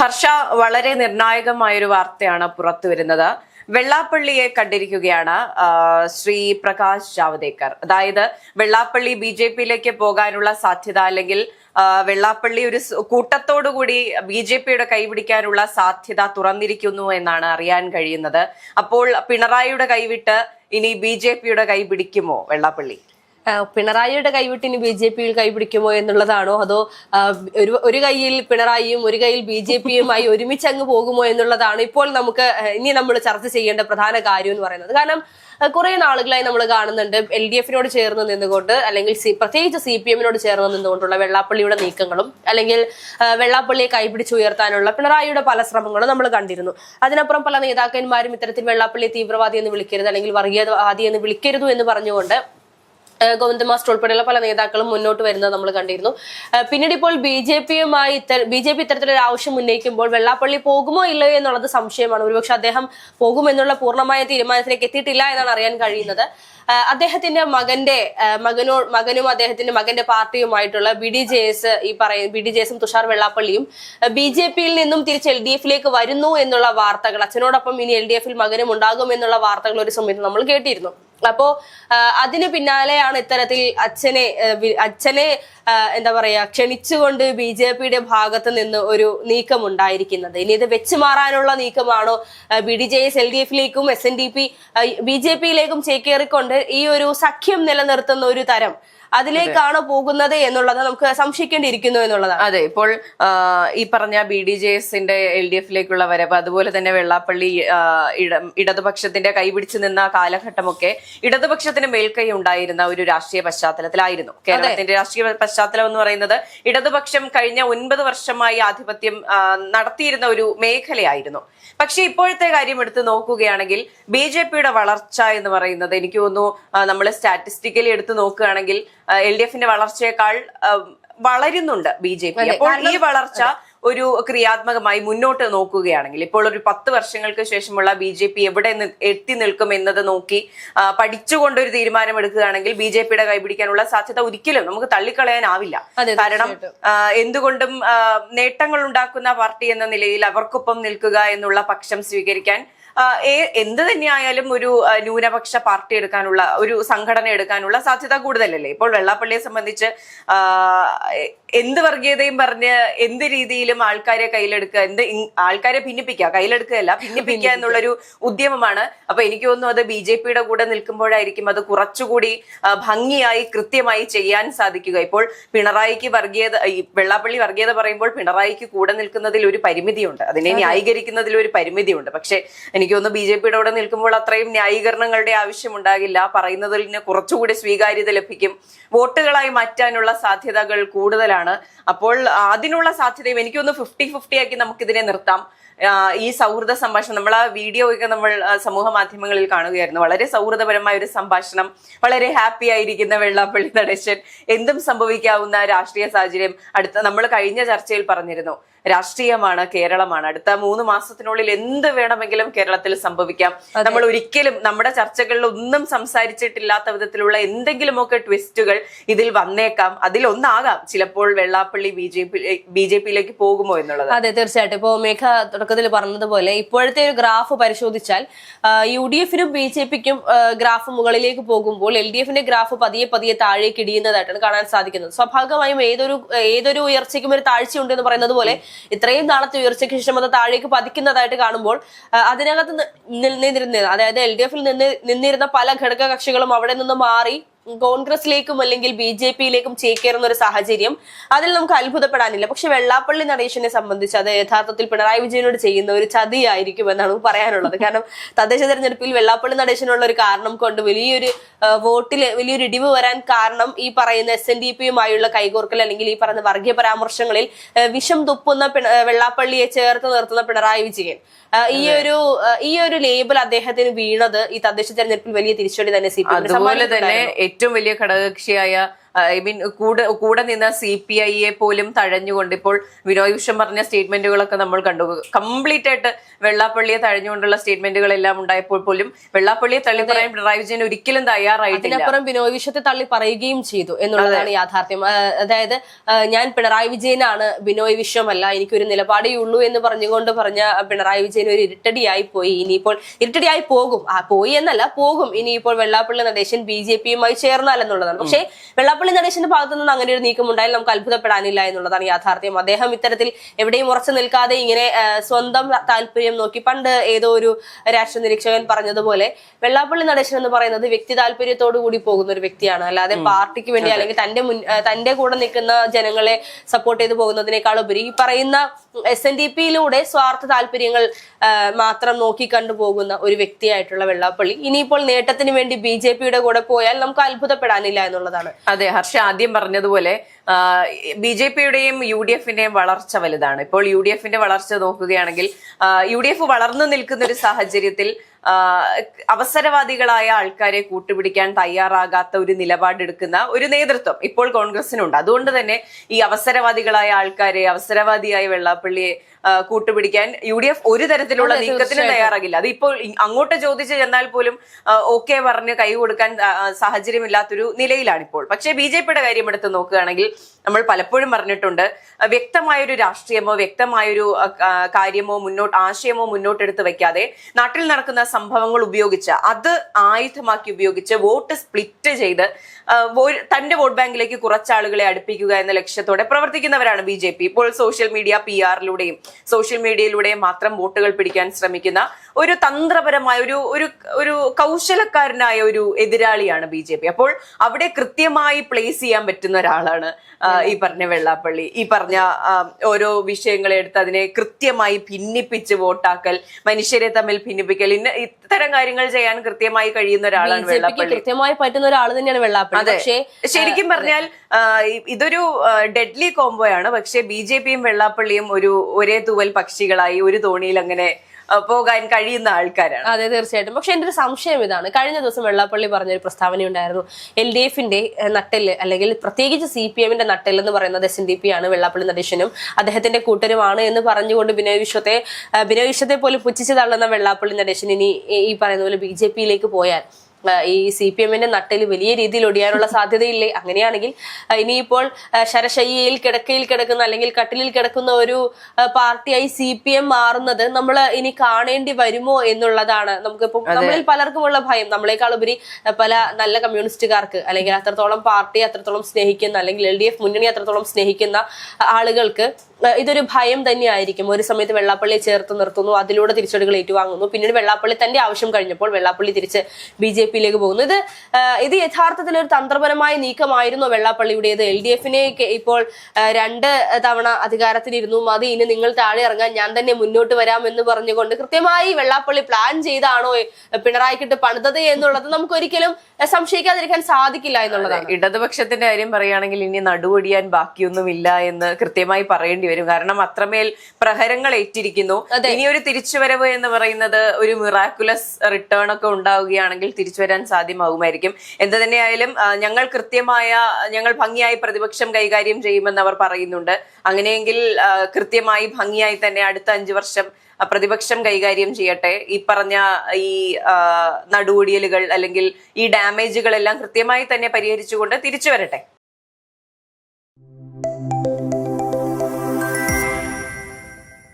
ഹർഷ വളരെ നിർണായകമായ ഒരു വാർത്തയാണ് പുറത്തു വരുന്നത്. വെള്ളാപ്പള്ളിയെ കണ്ടിരിക്കുകയാണ് ശ്രീ പ്രകാശ് ജാവദേക്കർ. അതായത് വെള്ളാപ്പള്ളി ബി ജെ പിയിലേക്ക് പോകാനുള്ള സാധ്യത അല്ലെങ്കിൽ വെള്ളാപ്പള്ളി ഒരു കൂട്ടത്തോടുകൂടി ബി ജെ പിയുടെ കൈപിടിക്കാനുള്ള സാധ്യത തുറന്നിരിക്കുന്നു എന്നാണ് അറിയാൻ കഴിയുന്നത്. അപ്പോൾ പിണറായിയുടെ കൈവിട്ട് ഇനി ബി ജെ പിയുടെ കൈ പിടിക്കുമോ വെള്ളാപ്പള്ളി? പിണറായിയുടെ കൈവിട്ടിന് ബി ജെ പിയിൽ കൈപിടിക്കുമോ എന്നുള്ളതാണോ? അതോ ഒരു ഒരു കൈയിൽ പിണറായിയും ഒരു കൈയിൽ ബി ജെ പിയുമായി ഒരുമിച്ച് അങ്ങ് പോകുമോ എന്നുള്ളതാണ് ഇപ്പോൾ നമുക്ക് ഇനി നമ്മൾ ചർച്ച ചെയ്യേണ്ട പ്രധാന കാര്യം എന്ന് പറയുന്നത്. കാരണം കുറെ നാളുകളായി നമ്മൾ കാണുന്നുണ്ട് എൽ ഡി എഫിനോട് ചേർന്ന് നിന്നുകൊണ്ട് അല്ലെങ്കിൽ സി പ്രത്യേകിച്ച് സി പി എമ്മിനോട് ചേർന്ന് നിന്നുകൊണ്ടുള്ള വെള്ളാപ്പള്ളിയുടെ നീക്കങ്ങളും അല്ലെങ്കിൽ വെള്ളാപ്പള്ളിയെ കൈപിടിച്ചുയർത്താനുള്ള പിണറായിയുടെ പല ശ്രമങ്ങളും നമ്മൾ കണ്ടിരുന്നു. അതിനപ്പുറം പല നേതാക്കന്മാരും ഇത്തരത്തിൽ വെള്ളാപ്പള്ളിയെ തീവ്രവാദി എന്ന് വിളിക്കരുത് അല്ലെങ്കിൽ വർഗീയവാദി എന്ന് വിളിക്കരുത് എന്ന് പറഞ്ഞുകൊണ്ട് ഗോവിന്ദ മാസ്റ്റർ ഉൾപ്പെടെയുള്ള പല നേതാക്കളും മുന്നോട്ട് വരുന്നത് നമ്മൾ കണ്ടിരുന്നു. പിന്നീട് ഇപ്പോൾ ബി ജെ പിയുമായി ബി ജെ പി ഇത്തരത്തിലൊരു ആവശ്യം ഉന്നയിക്കുമ്പോൾ വെള്ളാപ്പള്ളി പോകുമോ ഇല്ലയോ എന്നുള്ളത് സംശയമാണ്. ഒരുപക്ഷെ അദ്ദേഹം പോകുമെന്നുള്ള പൂർണമായ തീരുമാനത്തിലേക്ക് എത്തിയിട്ടില്ല എന്നാണ് അറിയാൻ കഴിയുന്നത്. അദ്ദേഹത്തിന്റെ മകന്റെ മകനോ മകനും അദ്ദേഹത്തിന്റെ മകന്റെ പാർട്ടിയുമായിട്ടുള്ള ബി ഡി ജെ എസ് ഈ പറയുന്ന ബി ഡി ജെ എസും തുഷാർ വെള്ളാപ്പള്ളിയും ബി ജെ പിയിൽ നിന്നും തിരിച്ച് എൽ ഡി എഫിലേക്ക് വരുന്നു എന്നുള്ള വാർത്തകൾ അച്ഛനോടൊപ്പം ഇനി എൽ ഡി എഫിൽ മകനും ഉണ്ടാകും എന്നുള്ള വാർത്തകൾ ഒരു സമയത്ത് നമ്മൾ കേട്ടിരുന്നു. അപ്പോ അതിന് പിന്നാലെയാണ് ഇത്തരത്തിൽ അച്ഛനെ അച്ഛനെ എന്താ പറയാ ക്ഷണിച്ചുകൊണ്ട് ബി ജെ പിയുടെ ഭാഗത്ത് നിന്ന് ഒരു നീക്കം ഉണ്ടായിരിക്കുന്നത് ഇനി ഇത് വെച്ച് മാറാനുള്ള നീക്കമാണോ? B D J S L D എഫിലേക്കും S N D P B J പിയിലേക്കും ചേക്കേറിക്കൊണ്ട് ഈ ഒരു സഖ്യം നിലനിർത്തുന്ന ഒരു തരം അതിലേക്കാണോ പോകുന്നത് എന്നുള്ളത് നമുക്ക് സംശയിക്കേണ്ടിയിരിക്കുന്നു എന്നുള്ളതാണ്. അതെ ഇപ്പോൾ ഈ പറഞ്ഞ ബി ഡി ജെ എസിന്റെ എൽ ഡി എഫിലേക്കുള്ള വരവ് അതുപോലെ തന്നെ വെള്ളാപ്പള്ളി ഇട- ഇടതുപക്ഷത്തിന്റെ കൈപിടിച്ചു നിന്ന കാലഘട്ടമൊക്കെ ഇടതുപക്ഷത്തിന് മേൽക്കൈ ഉണ്ടായിരുന്ന ഒരു രാഷ്ട്രീയ പശ്ചാത്തലത്തിലായിരുന്നു. കേരളത്തിന്റെ രാഷ്ട്രീയ പശ്ചാത്തലം എന്ന് പറയുന്നത് ഇടതുപക്ഷം കഴിഞ്ഞ ഒൻപത് വർഷമായി ആധിപത്യം നടത്തിയിരുന്ന ഒരു മേഖലയായിരുന്നു. പക്ഷേ ഇപ്പോഴത്തെ കാര്യം എടുത്ത് നോക്കുകയാണെങ്കിൽ ബി ജെ പിയുടെ വളർച്ച എന്ന് പറയുന്നത് എനിക്ക് തോന്നുന്നു നമ്മൾ സ്റ്റാറ്റിസ്റ്റിക്കലി എടുത്ത് നോക്കുകയാണെങ്കിൽ എൽ ഡി എഫിന്റെ വളർച്ചയേക്കാൾ വളരുന്നുണ്ട് ബി ജെ പി. അപ്പോൾ ഈ വളർച്ച ഒരു ക്രിയാത്മകമായി മുന്നോട്ട് നോക്കുകയാണെങ്കിൽ ഇപ്പോൾ ഒരു പത്ത് വർഷങ്ങൾക്ക് ശേഷമുള്ള ബി ജെ പി എവിടെ എത്തി നിൽക്കും എന്നത് നോക്കി പഠിച്ചുകൊണ്ടൊരു പഠിച്ചുകൊണ്ട് ഒരു തീരുമാനം എടുക്കുകയാണെങ്കിൽ ബി ജെ പിയുടെ കൈപിടിക്കാനുള്ള സാധ്യത ഒരിക്കലും നമുക്ക് തള്ളിക്കളയാനാവില്ല. കാരണം എന്തുകൊണ്ടും നേട്ടങ്ങൾ ഉണ്ടാക്കുന്ന പാർട്ടി എന്ന നിലയിൽ അവർക്കൊപ്പം നിൽക്കുക എന്നുള്ള പക്ഷം സ്വീകരിക്കാൻ എന്ത് തന്നെയായാലും ഒരു ന്യൂനപക്ഷ പാർട്ടി എടുക്കാനുള്ള ഒരു സംഘടന എടുക്കാനുള്ള സാധ്യത കൂടുതലല്ലേ? ഇപ്പോൾ വെള്ളാപ്പള്ളിയെ സംബന്ധിച്ച് എന്ത് വർഗീയതയും പറഞ്ഞ് എന്ത് രീതിയിലും ആൾക്കാരെ കയ്യിലെടുക്കുക എന്ത് ആൾക്കാരെ ഭിന്നിപ്പിക്കുക കയ്യിലെടുക്കുകയല്ല ഭിന്നിപ്പിക്കുക എന്നുള്ളൊരു ഉദ്യമമാണ്. അപ്പൊ എനിക്ക് തോന്നുന്നു അത് ബി ജെ പിയുടെ കൂടെ നിൽക്കുമ്പോഴായിരിക്കും അത് കുറച്ചുകൂടി ഭംഗിയായി കൃത്യമായി ചെയ്യാൻ സാധിക്കുക. ഇപ്പോൾ പിണറായിക്ക് വർഗീയത ഈ വെള്ളാപ്പള്ളി വർഗീയത പറയുമ്പോൾ പിണറായിക്ക് കൂടെ നിൽക്കുന്നതിൽ ഒരു പരിമിതിയുണ്ട്. അതിനെ ന്യായീകരിക്കുന്നതിൽ ഒരു പരിമിതിയുണ്ട്. പക്ഷെ എനിക്ക് തോന്നുന്നു ബി ജെ പിയുടെ കൂടെ നിൽക്കുമ്പോൾ അത്രയും ന്യായീകരണങ്ങളുടെ ആവശ്യമുണ്ടാകില്ല. പറയുന്നതിന് കുറച്ചുകൂടി സ്വീകാര്യത ലഭിക്കും. വോട്ടുകളായി മാറ്റാനുള്ള സാധ്യതകൾ കൂടുതലാണ്. അപ്പോൾ അതിനുള്ള സാധ്യതയും എനിക്കൊന്ന് ഫിഫ്റ്റി ഫിഫ്റ്റി ആക്കി നമുക്കിതിനെ നിർത്താം. ഈ സൗഹൃദ സംഭാഷണം നമ്മൾ ആ വീഡിയോ ഒക്കെ നമ്മൾ സമൂഹ മാധ്യമങ്ങളിൽ കാണുകയായിരുന്നു. വളരെ സൗഹൃദപരമായ ഒരു സംഭാഷണം വളരെ ഹാപ്പി ആയിരിക്കുന്ന വെള്ളാപ്പള്ളി നടേശൻ എന്തും സംഭവിക്കാവുന്ന രാഷ്ട്രീയ സാഹചര്യം അടുത്ത നമ്മൾ കഴിഞ്ഞ ചർച്ചയിൽ പറഞ്ഞിരുന്നു. രാഷ്ട്രീയമാണ് കേരളമാണ്. അടുത്ത മൂന്ന് മാസത്തിനുള്ളിൽ എന്ത് വേണമെങ്കിലും കേരളത്തിൽ സംഭവിക്കാം. നമ്മൾ ഒരിക്കലും നമ്മുടെ ചർച്ചകളിൽ ഒന്നും സംസാരിച്ചിട്ടില്ലാത്ത വിധത്തിലുള്ള എന്തെങ്കിലുമൊക്കെ ട്വിസ്റ്റുകൾ ഇതിൽ വന്നേക്കാം. അതിലൊന്നാകാം ചിലപ്പോൾ Vellappally B J P B J പിയിലേക്ക് പോകുമോ എന്നുള്ളത്. അതെ തീർച്ചയായിട്ടും. ഇപ്പോ മേഘ തുടക്കത്തിൽ പറഞ്ഞതുപോലെ ഇപ്പോഴത്തെ ഒരു ഗ്രാഫ് പരിശോധിച്ചാൽ യു ഡി എഫിനും ബി ജെ പിക്കും ഗ്രാഫ് മുകളിലേക്ക് പോകുമ്പോൾ എൽ ഡി എഫിന്റെ ഗ്രാഫ് പതിയെ പതിയെ താഴേക്ക് ഇടിയുന്നതായിട്ടാണ് കാണാൻ സാധിക്കുന്നത്. സ്വാഭാവികമായും ഏതൊരു ഏതൊരു ഉയർച്ചയ്ക്കും ഒരു താഴ്ചയുണ്ട് എന്ന് പറയുന്നത് പോലെ ഇത്രയും നാളത്തെ ഉയർച്ചയ്ക്ക് ശേഷം അത് താഴേക്ക് പതിക്കുന്നതായിട്ട് കാണുമ്പോൾ അതിനകത്ത് നിന്നിരുന്ന അതായത് എൽ ഡി എഫിൽ നിന്ന് നിന്നിരുന്ന പല ഘടക കക്ഷികളും അവിടെ നിന്ന് മാറി കോൺഗ്രസിലേക്കും അല്ലെങ്കിൽ ബി ജെ പിയിലേക്കും ചേക്കേറുന്ന ഒരു സാഹചര്യം അതിൽ നമുക്ക് അത്ഭുതപ്പെടാനില്ല. പക്ഷെ വെള്ളാപ്പള്ളി നടേശനെ സംബന്ധിച്ച് അത് യഥാർത്ഥത്തിൽ പിണറായി വിജയനോട് ചെയ്യുന്ന ഒരു ചതിയായിരിക്കും എന്നാണ് പറയാനുള്ളത്. കാരണം തദ്ദേശ തെരഞ്ഞെടുപ്പിൽ വെള്ളാപ്പള്ളി നടേശനുള്ള ഒരു കാരണം കൊണ്ട് വലിയൊരു വോട്ടിൽ വലിയൊരു ഇടിവ് വരാൻ കാരണം ഈ പറയുന്ന എസ് എൻ ഡി പിയുമായുള്ള കൈകോർക്കൽ അല്ലെങ്കിൽ ഈ പറയുന്ന വർഗീയ പരാമർശങ്ങളിൽ വിഷം തുപ്പുന്ന വെള്ളാപ്പള്ളിയെ ചേർത്ത് നിർത്തുന്ന പിണറായി വിജയൻ. ഈ ഒരു ഈ ഒരു ലേബൽ അദ്ദേഹത്തിന് വീണത് ഈ തദ്ദേശ തെരഞ്ഞെടുപ്പിൽ വലിയ തിരിച്ചടി തന്നെ സി പി ഏറ്റവും വലിയ ഘടകകക്ഷിയായ ഐ മീൻ കൂടെ കൂടെ നിന്ന സി പി ഐയെ പോലും തഴഞ്ഞുകൊണ്ട് ഇപ്പോൾ വിനോയ് വിശ്വം പറഞ്ഞ സ്റ്റേറ്റ്മെന്റുകളൊക്കെ നമ്മൾ കണ്ടു. കംപ്ലീറ്റ് ആയിട്ട് വെള്ളാപ്പള്ളിയെ തഴഞ്ഞുകൊണ്ടുള്ള സ്റ്റേറ്റ്മെന്റുകളെല്ലാം ഉണ്ടായപ്പോൾ പോലും വെള്ളാപ്പള്ളിയെ തള്ളി പറയാൻ പിണറായി വിജയൻ ഒരിക്കലും തയ്യാറായിട്ടില്ല. അതിനപ്പുറം ബിനോയ് വിശ്വത്തെ തള്ളി പറയുകയും ചെയ്തു എന്നുള്ളതാണ് യാഥാർത്ഥ്യം. അതായത് ഞാൻ പിണറായി വിജയനാണ് ബിനോയ് വിശ്വമല്ല എനിക്കൊരു നിലപാടേ ഉള്ളൂ എന്ന് പറഞ്ഞുകൊണ്ട് പറഞ്ഞ പിണറായി വിജയൻ ഒരു ഇരട്ടടിയായി പോയി. ഇനിയിപ്പോൾ ഇരട്ടടിയായി പോകും. ആ പോയി എന്നല്ല പോകും. ഇനിയിപ്പോൾ വെള്ളാപ്പള്ളി നടേശൻ ബി ജെ പിയുമായി ചേർന്നാലെന്നുള്ളതാണ്. പക്ഷേ വെള്ളാപ്പള്ളി നടേശന്റെ ഭാഗത്തു നിന്ന് അങ്ങനെ ഒരു നീക്കം ഉണ്ടായാൽ നമുക്ക് അത്ഭുതപ്പെടാനില്ല എന്നുള്ളതാണ് യാഥാർത്ഥ്യം. അദ്ദേഹം ഇത്തരത്തിൽ എവിടെയും ഉറച്ചു നിൽക്കാതെ ഇങ്ങനെ സ്വന്തം താല്പര്യം നോക്കി പണ്ട് ഏതോ ഒരു രാഷ്ട്രീയ നിരീക്ഷകൻ പറഞ്ഞതുപോലെ വെള്ളാപ്പള്ളി നടേശൻ എന്ന് പറയുന്നത് വ്യക്തി താല്പര്യത്തോടു കൂടി പോകുന്ന ഒരു വ്യക്തിയാണ്. അല്ലാതെ പാർട്ടിക്ക് വേണ്ടി അല്ലെങ്കിൽ തന്റെ മുൻ തന്റെ കൂടെ നിൽക്കുന്ന ജനങ്ങളെ സപ്പോർട്ട് ചെയ്ത് പോകുന്നതിനേക്കാൾ ഉപരി ഈ പറയുന്ന എസ് എൻ ഡി പിയിലൂടെ സ്വാർത്ഥ താല്പര്യങ്ങൾ മാത്രം നോക്കി കണ്ടുപോകുന്ന ഒരു വ്യക്തിയായിട്ടുള്ള വെള്ളാപ്പള്ളി ഇനിയിപ്പോൾ നേട്ടത്തിന് വേണ്ടി ബി ജെ പിയുടെ കൂടെ പോയാൽ നമുക്ക് അത്ഭുതപ്പെടാനില്ല എന്നുള്ളതാണ്. അതെ ഹർഷ ആദ്യം പറഞ്ഞതുപോലെ ബി ജെ പിയുടെയും യു ഡി എഫിന്റെയും വളർച്ച വലുതാണ്. ഇപ്പോൾ യു ഡി എഫിന്റെ വളർച്ച നോക്കുകയാണെങ്കിൽ യു ഡി എഫ് വളർന്നു നിൽക്കുന്ന ഒരു സാഹചര്യത്തിൽ അവസരവാദികളായ ആൾക്കാരെ കൂട്ടുപിടിക്കാൻ തയ്യാറാകാത്ത ഒരു നിലപാടെടുക്കുന്ന ഒരു നേതൃത്വം ഇപ്പോൾ കോൺഗ്രസിനുണ്ട്. അതുകൊണ്ട് തന്നെ ഈ അവസരവാദികളായ ആൾക്കാരെ അവസരവാദിയായ വെള്ളാപ്പള്ളിയെ കൂട്ടുപിടിക്കാൻ യു ഡി എഫ് ഒരു തരത്തിലുള്ള അതെ, നീക്കത്തിന്. തയ്യാറാകില്ല. അതിപ്പോൾ ഇപ്പോൾ അങ്ങോട്ട് ചോദിച്ചു ചെന്നാൽ പോലും ഓക്കെ പറഞ്ഞ് കൈ കൊടുക്കാൻ സാഹചര്യമില്ലാത്തൊരു നിലയിലാണ് ഇപ്പോൾ പക്ഷേ ബി ജെ പിയുടെ കാര്യം എടുത്ത് നോക്കുകയാണെങ്കിൽ നമ്മൾ പലപ്പോഴും പറഞ്ഞിട്ടുണ്ട് വ്യക്തമായൊരു രാഷ്ട്രീയമോ വ്യക്തമായൊരു കാര്യമോ മുന്നോട്ട് ആശയമോ മുന്നോട്ടെടുത്ത് വെക്കാതെ നാട്ടിൽ നടക്കുന്ന സംഭവങ്ങൾ ഉപയോഗിച്ച് അത് ആയുധമാക്കി ഉപയോഗിച്ച് വോട്ട് സ്പ്ലിറ്റ് ചെയ്ത് തന്റെ വോട്ട് ബാങ്കിലേക്ക് കുറച്ചാളുകളെ അടുപ്പിക്കുക എന്ന ലക്ഷ്യത്തോടെ പ്രവർത്തിക്കുന്നവരാണ് ബി ഇപ്പോൾ സോഷ്യൽ മീഡിയ പി ആറിലൂടെയും സോഷ്യൽ മീഡിയയിലൂടെയും മാത്രം വോട്ടുകൾ പിടിക്കാൻ ശ്രമിക്കുന്ന ഒരു തന്ത്രപരമായ ഒരു ഒരു ഒരു കൗശലക്കാരനായ ഒരു എതിരാളിയാണ് ബി ജെ പി. അപ്പോൾ അവിടെ കൃത്യമായി പ്ലേസ് ചെയ്യാൻ പറ്റുന്ന ഒരാളാണ് ഈ പറഞ്ഞ വെള്ളാപ്പള്ളി. ഈ പറഞ്ഞ ഓരോ വിഷയങ്ങളെ എടുത്ത് അതിനെ കൃത്യമായി ഭിന്നിപ്പിച്ച് വോട്ടാക്കൽ മനുഷ്യരെ തമ്മിൽ ഭിന്നിപ്പിക്കൽ ഇന്ന ഇത്തരം കാര്യങ്ങൾ ചെയ്യാൻ കൃത്യമായി കഴിയുന്ന ഒരാളാണ് വെള്ളാപ്പള്ളി. കൃത്യമായി പറ്റുന്ന ഒരാൾ തന്നെയാണ് വെള്ളാപ്പള്ളി. പക്ഷേ ശരിക്കും പറഞ്ഞാൽ ഇതൊരു ഡെഡ്ലി കോംബോയാണ് പക്ഷെ ബി ജെ പിയും വെള്ളാപ്പള്ളിയും ഒരു ഒരേ തൂവൽ പക്ഷികളായി ഒരു തോണിയിൽ അങ്ങനെ പോകാൻ കഴിയുന്ന ആൾക്കാരാണ്. അതെ തീർച്ചയായിട്ടും. പക്ഷെ എന്റെ ഒരു സംശയം ഇതാണ്. കഴിഞ്ഞ ദിവസം വെള്ളാപ്പള്ളി പറഞ്ഞൊരു പ്രസ്താവന ഉണ്ടായിരുന്നു. എൽ ഡി എഫിന്റെ നട്ടെല്ല് അല്ലെങ്കിൽ പ്രത്യേകിച്ച് സി പി എമ്മിന്റെ നട്ടെല്ല് എന്ന് പറയുന്നത് എസ് എൻ ഡി പി ആണ് വെള്ളാപ്പള്ളി നടേശനും അദ്ദേഹത്തിന്റെ കൂട്ടരുമാണ് എന്ന് പറഞ്ഞുകൊണ്ട് ബിനോയ് വിശ്വത്തെ ബിനോയ് വിശ്വത്തെ പോലും പുച്ഛിച്ച് തള്ളുന്ന വെള്ളാപ്പള്ളി നടേശൻ ഇനി ഈ- പറയുന്ന പോലെ ബി ജെ പിയിലേക്ക് പോയാൽ ഈ സി പി എമ്മിന്റെ നട്ടിൽ വലിയ രീതിയിൽ ഒടിയാനുള്ള സാധ്യതയില്ലേ? അങ്ങനെയാണെങ്കിൽ ഇനിയിപ്പോൾ ശരശയ്യയിൽ കിടക്കയിൽ കിടക്കുന്ന അല്ലെങ്കിൽ കട്ടിലിൽ കിടക്കുന്ന ഒരു പാർട്ടിയായി സി പി എം മാറുന്നത് നമ്മൾ ഇനി കാണേണ്ടി വരുമോ എന്നുള്ളതാണ്. നമുക്കിപ്പോൾ നമ്മളിൽ പലർക്കുമുള്ള ഭയം. നമ്മളെക്കാൾ ഉപരി പല നല്ല കമ്മ്യൂണിസ്റ്റുകാർക്ക് അല്ലെങ്കിൽ അത്രത്തോളം പാർട്ടി അത്രത്തോളം സ്നേഹിക്കുന്ന അല്ലെങ്കിൽ എൽ ഡി എഫ് മുന്നണി അത്രത്തോളം സ്നേഹിക്കുന്ന ആളുകൾക്ക് ഇതൊരു ഭയം തന്നെയായിരിക്കും. ഒരു സമയത്ത് വെള്ളാപ്പള്ളിയെ ചേർത്ത് നിർത്തുന്നു അതിലൂടെ തിരിച്ചടികൾ ഏറ്റുവാങ്ങുന്നു. പിന്നീട് വെള്ളാപ്പള്ളി തന്റെ ആവശ്യം കഴിഞ്ഞപ്പോൾ വെള്ളാപ്പള്ളി തിരിച്ച് ബി ജെ പിയിലേക്ക് പോകുന്നു. ഇത് ഇത് യഥാർത്ഥത്തിൽ ഒരു തന്ത്രപരമായ നീക്കമായിരുന്നു വെള്ളാപ്പള്ളിയുടേത്? എൽ ഡി എഫിനെ ഇപ്പോൾ രണ്ട് തവണ അധികാരത്തിലിരുന്നു. മതി ഇനി നിങ്ങൾ താഴെ ഇറങ്ങാൻ ഞാൻ തന്നെ മുന്നോട്ട് വരാം എന്ന് പറഞ്ഞുകൊണ്ട് കൃത്യമായി വെള്ളാപ്പള്ളി പ്ലാൻ ചെയ്താണോ പിണറായിക്കിട്ട് പണിതത് എന്നുള്ളത് നമുക്ക് ഒരിക്കലും സംശയിക്കാതിരിക്കാൻ സാധിക്കില്ല എന്നുള്ളതാണ്. ഇടതുപക്ഷത്തിന്റെ കാര്യം പറയുകയാണെങ്കിൽ ഇനി നടുവൊടിയാൻ ബാക്കിയൊന്നുമില്ല എന്ന് കൃത്യമായി പറയേണ്ടി വരും. കാരണം അത്രമേൽ പ്രഹരങ്ങൾ ഏറ്റിരിക്കുന്നു. ഇനി ഒരു തിരിച്ചുവരവ് എന്ന് പറയുന്നത് ഒരു മിറാക്കുലസ് റിട്ടേൺ ഒക്കെ ഉണ്ടാവുകയാണെങ്കിൽ തിരിച്ചു വരാൻ സാധ്യമാകുമായിരിക്കും. എന്ത് തന്നെയായാലും ഞങ്ങൾ കൃത്യമായ ഞങ്ങൾ ഭംഗിയായി പ്രതിപക്ഷം കൈകാര്യം ചെയ്യുമെന്ന് അവർ പറയുന്നുണ്ട്. അങ്ങനെയെങ്കിൽ കൃത്യമായി ഭംഗിയായി തന്നെ അടുത്ത അഞ്ചു വർഷം പ്രതിപക്ഷം കൈകാര്യം ചെയ്യട്ടെ. ഈ പറഞ്ഞ ഈ നടുവൊടിയലുകൾ അല്ലെങ്കിൽ ഈ ഡാമേജുകളെല്ലാം കൃത്യമായി തന്നെ പരിഹരിച്ചുകൊണ്ട് തിരിച്ചു വരട്ടെ